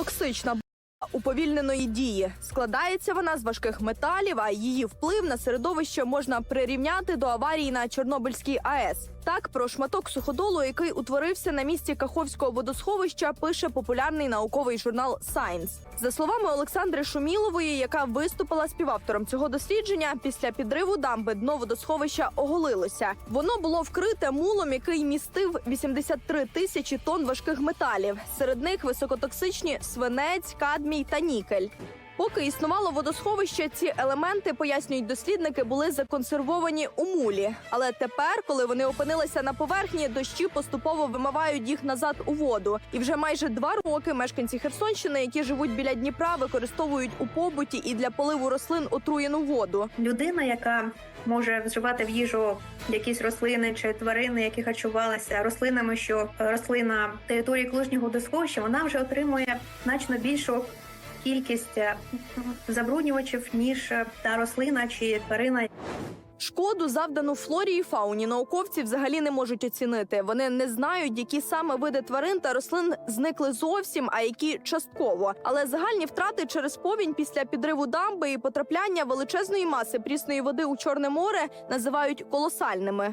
Токсична уповільненої дії складається вона з важких металів, а її вплив на середовище можна прирівняти до аварії на Чорнобильській АЕС. Так про шматок суходолу, який утворився на місці Каховського водосховища, пише популярний науковий журнал Science. За словами Олександри Шумілової, яка виступила співавтором цього дослідження, після підриву дамби дно водосховища оголилося. Воно було вкрите мулом, який містив 83 тисячі тонн важких металів. Серед них високотоксичні свинець, кадмій та нікель. Поки існувало водосховище, ці елементи, пояснюють дослідники, були законсервовані у мулі. Але тепер, коли вони опинилися на поверхні, дощі поступово вимивають їх назад у воду. І вже майже два роки мешканці Херсонщини, які живуть біля Дніпра, використовують у побуті і для поливу рослин отруєну воду. людина, яка може вживати в їжу якісь рослини чи тварини, які харчувалися рослинами, що росли на території колишнього водосховища, вона вже отримує значно більшу кількість е, забруднювачів ніж е, та рослина чи тварина, Шкоду, завдану флорі і фауні, науковці взагалі не можуть оцінити. Вони не знають, які саме види тварин та рослин зникли зовсім, а які частково. Але загальні втрати через повінь після підриву дамби і потрапляння величезної маси прісної води у Чорне море називають колосальними.